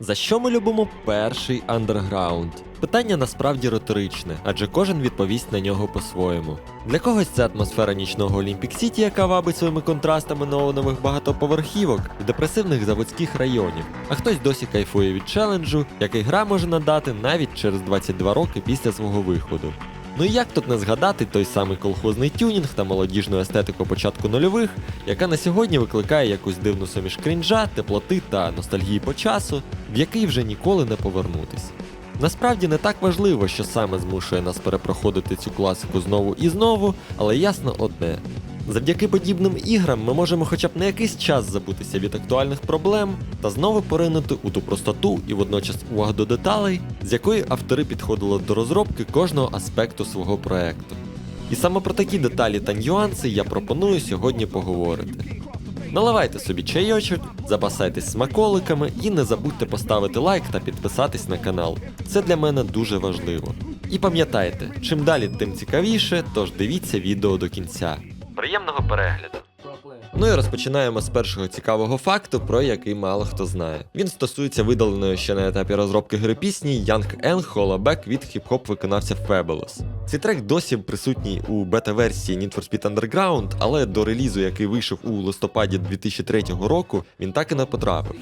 За що ми любимо перший андерграунд? Питання насправді риторичне, адже кожен відповість на нього по-своєму. Для когось це атмосфера нічного Олімпік Сіті, яка вабить своїми контрастами неонових багатоповерхівок і депресивних заводських районів, а хтось досі кайфує від челенджу, який гра може надати навіть через 22 роки після свого виходу. Ну і як тут не згадати той самий колхозний тюнінг та молодіжну естетику початку нульових, яка на сьогодні викликає якусь дивну суміш крінжа, теплоти та ностальгії по часу, в який вже ніколи не повернутись. Насправді не так важливо, що саме змушує нас перепроходити цю класику знову і знову, але ясно одне. Завдяки подібним іграм ми можемо хоча б на якийсь час забутися від актуальних проблем та знову поринути у ту простоту і водночас увагу до деталей, з якої автори підходили до розробки кожного аспекту свого проекту. І саме про такі деталі та нюанси я пропоную сьогодні поговорити. Наливайте собі чайочок, запасайтесь смаколиками і не забудьте поставити лайк та підписатись на канал. Це для мене дуже важливо. І пам'ятайте, чим далі, тим цікавіше, тож дивіться відео до кінця. Приємного перегляду! Ну і розпочинаємо з першого цікавого факту, про який мало хто знає. Він стосується видаленої ще на етапі розробки гри пісні Young N Hollaback від хіп-хоп виконавця Fabulous. Цей трек досі присутній у бета-версії Need for Speed Underground, але до релізу, який вийшов у листопаді 2003 року, він так і не потрапив.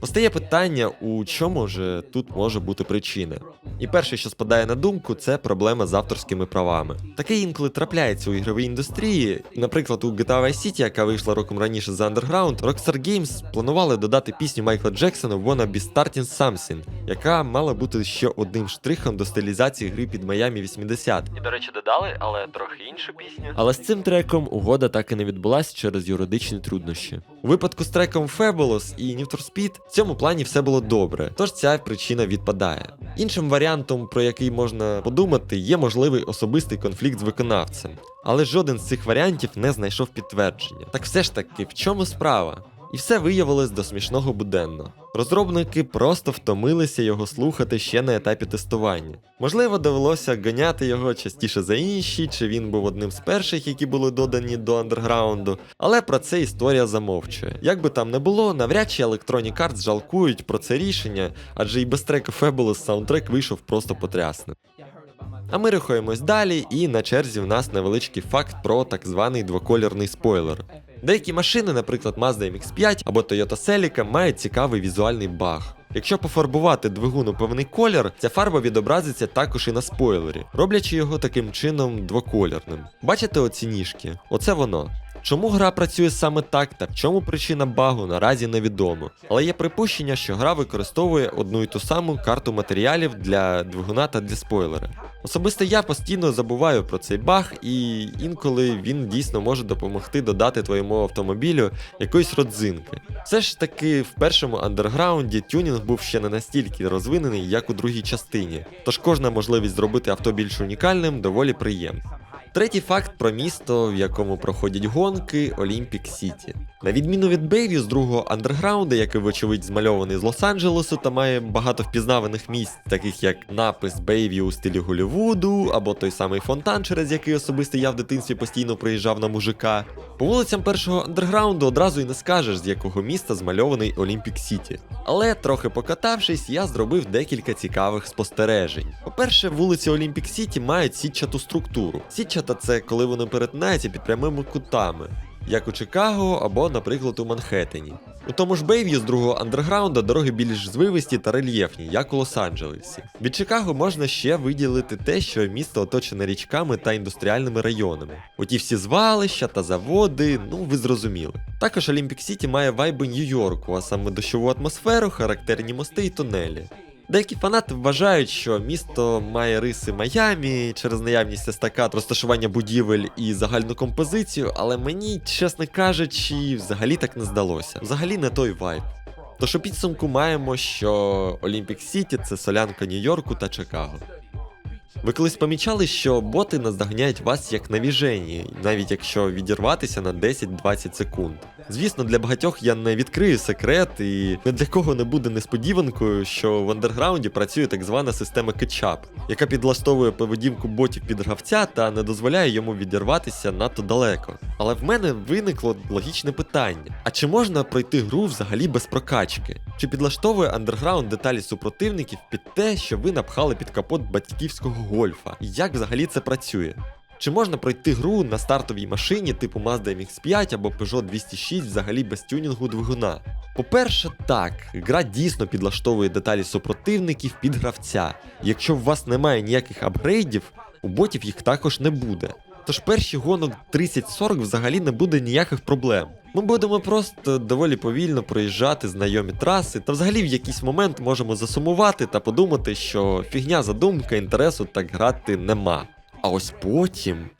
Постає питання, у чому ж тут може бути причина. І перше, що спадає на думку, це проблема з авторськими правами. Таке інколи трапляється у ігровій індустрії. Наприклад, у GTA Vice City, яка вийшла роком раніше за Underground, Rockstar Games планували додати пісню Майкла Джексона Wanna Be Starting Something, яка мала бути ще одним штрихом до стилізації гри під Miami 80. І, до речі, додали, але трохи іншу пісню. Але з цим треком угода так і не відбулась через юридичні труднощі. У випадку з треком Fabulous і Need for Speed в цьому плані все було добре, тож ця причина відпадає. Іншим варіантом, про який можна подумати, є можливий особистий конфлікт з виконавцем. Але жоден з цих варіантів не знайшов підтвердження. Так все ж таки, в чому справа? І все виявилось до смішного буденно. Розробники просто втомилися його слухати ще на етапі тестування. Можливо, довелося ганяти його частіше за інші, чи він був одним з перших, які були додані до андерграунду, але про це історія замовчує. Як би там не було, навряд чи Electronic Arts жалкують про це рішення, адже і без треку Fabulous саундтрек вийшов просто потрясним. А ми рухаємось далі, і на черзі в нас невеличкий факт про так званий двоколірний спойлер. Деякі машини, наприклад Mazda MX5 або Toyota Celica, мають цікавий візуальний баг. Якщо пофарбувати двигун у певний колір, ця фарба відобразиться також і на спойлері, роблячи його таким чином двоколірним. Бачите оці ніжки? Оце воно. Чому гра працює саме так та в чому причина багу наразі невідомо. Але є припущення, що гра використовує одну і ту саму карту матеріалів для двигуна та для спойлера. Особисто я постійно забуваю про цей баг, і інколи він дійсно може допомогти додати твоєму автомобілю якоїсь родзинки. Все ж таки, в першому андерграунді тюнінг був ще не настільки розвинений, як у другій частині, тож кожна можливість зробити авто більш унікальним доволі приємна. Третій факт про місто, в якому проходять гонки Олімпік Сіті. На відміну від Бейв'ю з другого андерграунда, який, вочевидь, змальований з Лос-Анджелесу та має багато впізнаваних місць, таких як напис Бейв'ю у стилі Голлівуду, або той самий фонтан, через який особисто я в дитинстві постійно приїжджав на мужика. По вулицям першого андерграунду одразу й не скажеш, з якого міста змальований Олімпік Сіті. Але трохи покатавшись, я зробив декілька цікавих спостережень. По-перше, вулиці Олімпік Сіті мають сітчату структуру. Сітчата це коли вони перетинаються під прямими кутами, як у Чикаго або, наприклад, у Манхеттені. У тому ж Бейв'ю з другого андерграунда дороги більш звивисті та рельєфні, як у Лос-Анджелесі. Від Чикаго можна ще виділити те, що місто оточене річками та індустріальними районами. Оті всі звалища та заводи, ну ви зрозуміли. Також Олімпік Сіті має вайби Нью-Йорку, а саме дощову атмосферу, характерні мости і тунелі. Деякі фанати вважають, що місто має риси Майамі через наявність естакад, розташування будівель і загальну композицію, але мені, чесно кажучи, взагалі так не здалося. Взагалі не той вайб. Тож у підсумку маємо, що Олімпік Сіті це солянка Нью-Йорку та Чикаго. Ви колись помічали, що боти наздоганяють вас як на віжені, навіть якщо відірватися на 10-20 секунд. Звісно, для багатьох я не відкрию секрет, і не для кого не буде несподіванкою, що в андерграунді працює так звана система кетчап, яка підлаштовує поведінку ботів під гравця та не дозволяє йому відірватися надто далеко. Але в мене виникло логічне питання: а чи можна пройти гру взагалі без прокачки? Чи підлаштовує андерграунд деталі супротивників під те, що ви напхали під капот батьківського гольфа? Як взагалі це працює? Чи можна пройти гру на стартовій машині типу Mazda MX5 або Peugeot 206 взагалі без тюнінгу двигуна? По-перше, так, гра дійсно підлаштовує деталі супротивників під гравця. Якщо у вас немає ніяких апгрейдів, у ботів їх також не буде. Тож перші гонок 30-40 взагалі не буде ніяких проблем. Ми будемо просто доволі повільно проїжджати знайомі траси, та взагалі в якийсь момент можемо засумувати та подумати, що фігня задумка, інтересу так грати нема. А ось потім.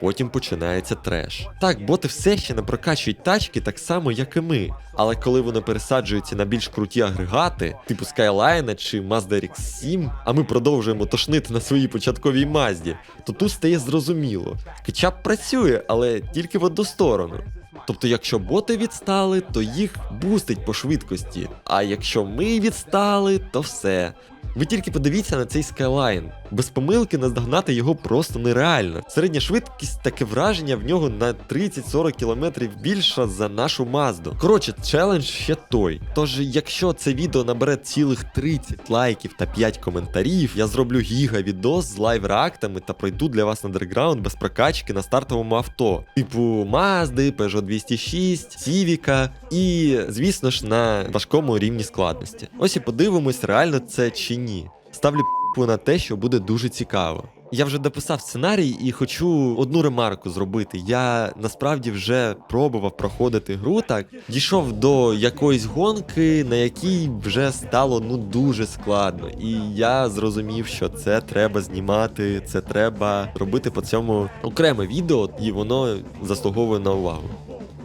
Потім починається треш. Так, боти все ще не прокачують тачки так само, як і ми. Але коли вони пересаджуються на більш круті агрегати, типу Skyline чи Mazda RX-7, а ми продовжуємо тошнити на своїй початковій Мазді, то тут стає зрозуміло. Кетчап працює, але тільки в одну сторону. Тобто, якщо боти відстали, то їх бустить по швидкості. А якщо ми відстали, то все. Ви тільки подивіться на цей скайлайн. Без помилки наздогнати його просто нереально. Середня швидкість таке враження в нього на 30-40 км більша за нашу Мазду. Коротше, челендж ще той. Тож, якщо це відео набере цілих 30 лайків та 5 коментарів, я зроблю гіга відос з лайв реактами та пройду для вас андерграунд без прокачки на стартовому авто. Типу Мазди, Peugeot 206, Сівіка і, звісно ж, на важкому рівні складності. Ось і подивимось, реально це чи ні. Ставлю п***у на те, що буде дуже цікаво. Я вже дописав сценарій і хочу одну ремарку зробити. Я насправді вже пробував проходити гру так, дійшов до якоїсь гонки, на якій вже стало ну дуже складно. І я зрозумів, що це треба знімати, це треба робити по цьому окреме відео, і воно заслуговує на увагу.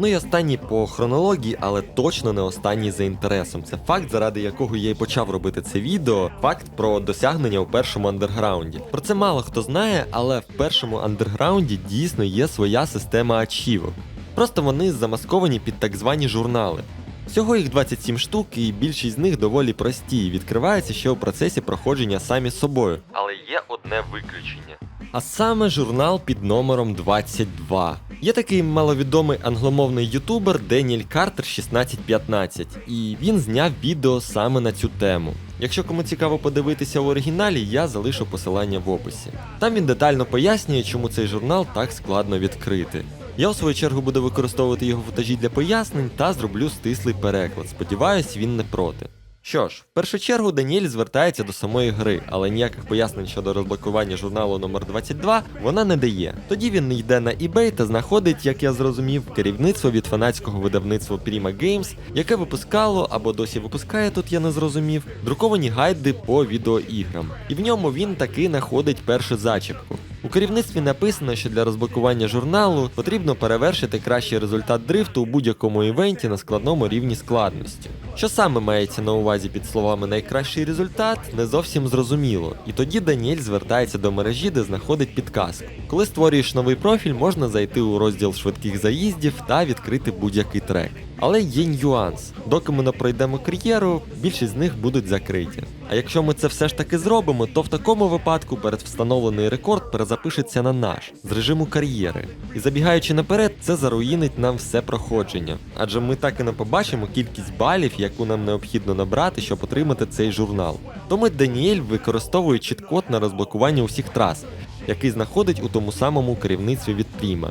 Ну і останній по хронології, але точно не останній за інтересом. Це факт, заради якого я і почав робити це відео. Факт про досягнення у першому андерграунді. Про це мало хто знає, але в першому андерграунді дійсно є своя система ачівок. Просто вони замасковані під так звані журнали. Всього їх 27 штук, і більшість з них доволі прості, і відкриваються ще у процесі проходження самі собою. Але є одне виключення. А саме журнал під номером 22. Є такий маловідомий англомовний ютубер Деніель Картер 1615, і він зняв відео саме на цю тему. Якщо кому цікаво подивитися в оригіналі, я залишу посилання в описі. Там він детально пояснює, чому цей журнал так складно відкрити. Я у свою чергу буду використовувати його футажі для пояснень та зроблю стислий переклад. Сподіваюсь, він не проти. Що ж, в першу чергу Даніель звертається до самої гри, але ніяких пояснень щодо розблокування журналу номер 22 вона не дає. Тоді він йде на eBay та знаходить, як я зрозумів, керівництво від фанатського видавництва Prima Games, яке випускало або досі випускає, тут я не зрозумів, друковані гайди по відеоіграм. І в ньому він таки знаходить першу зачіпку. У керівництві написано, що для розблокування журналу потрібно перевершити кращий результат дрифту у будь-якому івенті на складному рівні складності. Що саме мається на увазі під словами найкращий результат, не зовсім зрозуміло. І тоді Даніель звертається до мережі, де знаходить підказку. Коли створюєш новий профіль, можна зайти у розділ швидких заїздів та відкрити будь-який трек. Але є нюанс. Доки ми не пройдемо кар'єру, більшість з них будуть закриті. А якщо ми це все ж таки зробимо, то в такому випадку передвстановлений рекорд перезапишеться на наш з режиму кар'єри. І забігаючи наперед, це заруїнить нам все проходження. Адже ми так і не побачимо кількість балів, яку нам необхідно набрати, щоб отримати цей журнал. Тому Даніель використовує чіт-код на розблокування усіх трас, який знаходить у тому самому керівництві від Prima.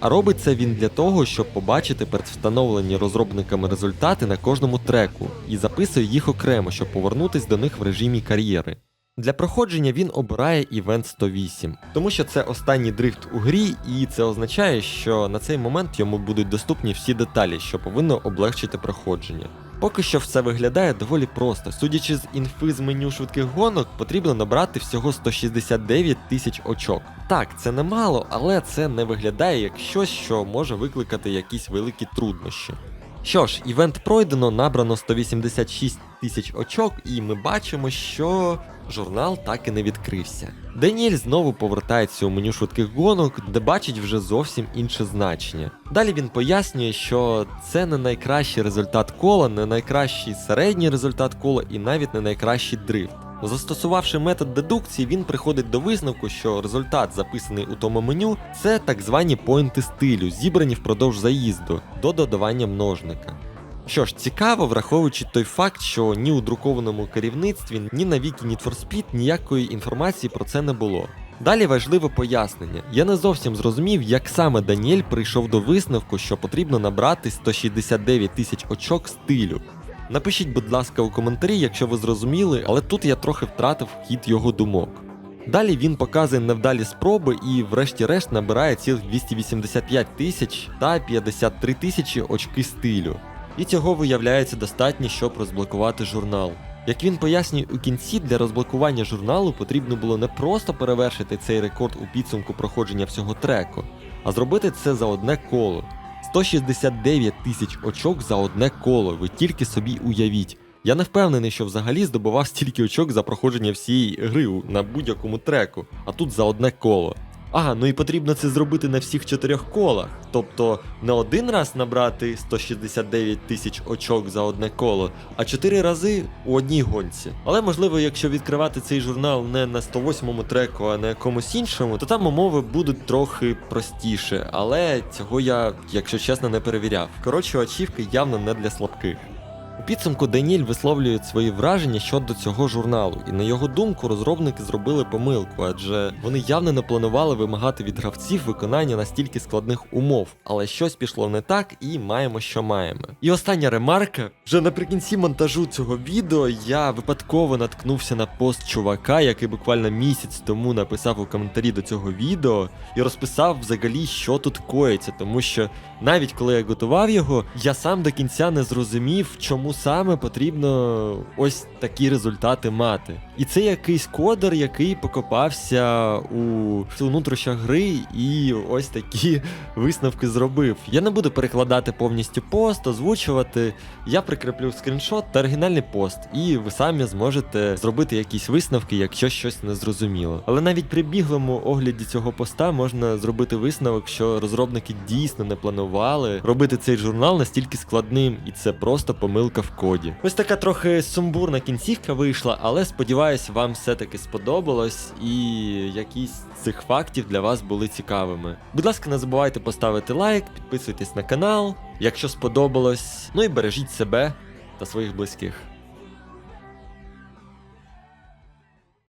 А робить це він для того, щоб побачити предвстановлені розробниками результати на кожному треку і записує їх окремо, щоб повернутись до них в режимі кар'єри. Для проходження він обирає івент 108, тому що це останній дрифт у грі, і це означає, що на цей момент йому будуть доступні всі деталі, що повинно облегчити проходження. Поки що все виглядає доволі просто. Судячи з інфи з меню швидких гонок, потрібно набрати всього 169 тисяч очок. Так, це немало, але це не виглядає як щось, що може викликати якісь великі труднощі. Що ж, івент пройдено, набрано 186 тисяч очок, і ми бачимо, що журнал так і не відкрився. Даніель знову повертається у меню швидких гонок, де бачить вже зовсім інше значення. Далі він пояснює, що це не найкращий результат кола, не найкращий середній результат кола і навіть не найкращий дрифт. Застосувавши метод дедукції, він приходить до висновку, що результат, записаний у тому меню, це так звані поінти стилю, зібрані впродовж заїзду до додавання множника. Що ж, цікаво, враховуючи той факт, що ні у друкованому керівництві, ні на вікі Need for Speed ніякої інформації про це не було. Далі важливе пояснення. Я не зовсім зрозумів, як саме Даніель прийшов до висновку, що потрібно набрати 169 тисяч очок стилю. Напишіть, будь ласка, у коментарі, якщо ви зрозуміли, але тут я трохи втратив хід його думок. Далі він показує невдалі спроби і, врешті-решт, набирає цілих 285 тисяч та 53 тисячі очки стилю. І цього виявляється достатньо, щоб розблокувати журнал. Як він пояснює у кінці, для розблокування журналу потрібно було не просто перевершити цей рекорд у підсумку проходження всього треку, а зробити це за одне коло. 169 тисяч очок за одне коло, ви тільки собі уявіть. Я не впевнений, що взагалі здобував стільки очок за проходження всієї гри на будь-якому треку, а тут за одне коло. Ага, ну і потрібно це зробити на всіх чотирьох колах. Тобто не один раз набрати 169 тисяч очок за одне коло, а чотири рази у одній гонці. Але можливо, якщо відкривати цей журнал не на 108-му треку, а на якомусь іншому, то там умови будуть трохи простіше. Але цього я, якщо чесно, не перевіряв. Коротше, очівки явно не для слабких. У підсумку Даніель висловлює свої враження щодо цього журналу, і на його думку, розробники зробили помилку, адже вони явно не планували вимагати від гравців виконання настільки складних умов, але щось пішло не так, і маємо, що маємо. І остання ремарка: вже наприкінці монтажу цього відео я випадково наткнувся на пост чувака, який буквально місяць тому написав у коментарі до цього відео і розписав взагалі, що тут коїться, тому що навіть коли я готував його, я сам до кінця не зрозумів, чому саме потрібно ось такі результати мати. І це якийсь кодер, який покопався у внутрішнях гри і ось такі висновки зробив. Я не буду перекладати повністю пост, озвучувати. Я прикріплю скріншот та оригінальний пост, і ви самі зможете зробити якісь висновки, якщо щось не зрозуміло. Але навіть при біглому огляді цього поста можна зробити висновок, що розробники дійсно не планували робити цей журнал настільки складним, і це просто в коді. Ось така трохи сумбурна кінцівка вийшла, але сподіваюсь, вам все-таки сподобалось і якісь цих фактів для вас були цікавими. Будь ласка, не забувайте поставити лайк, підписуйтесь на канал, якщо сподобалось. Ну і бережіть себе та своїх близьких.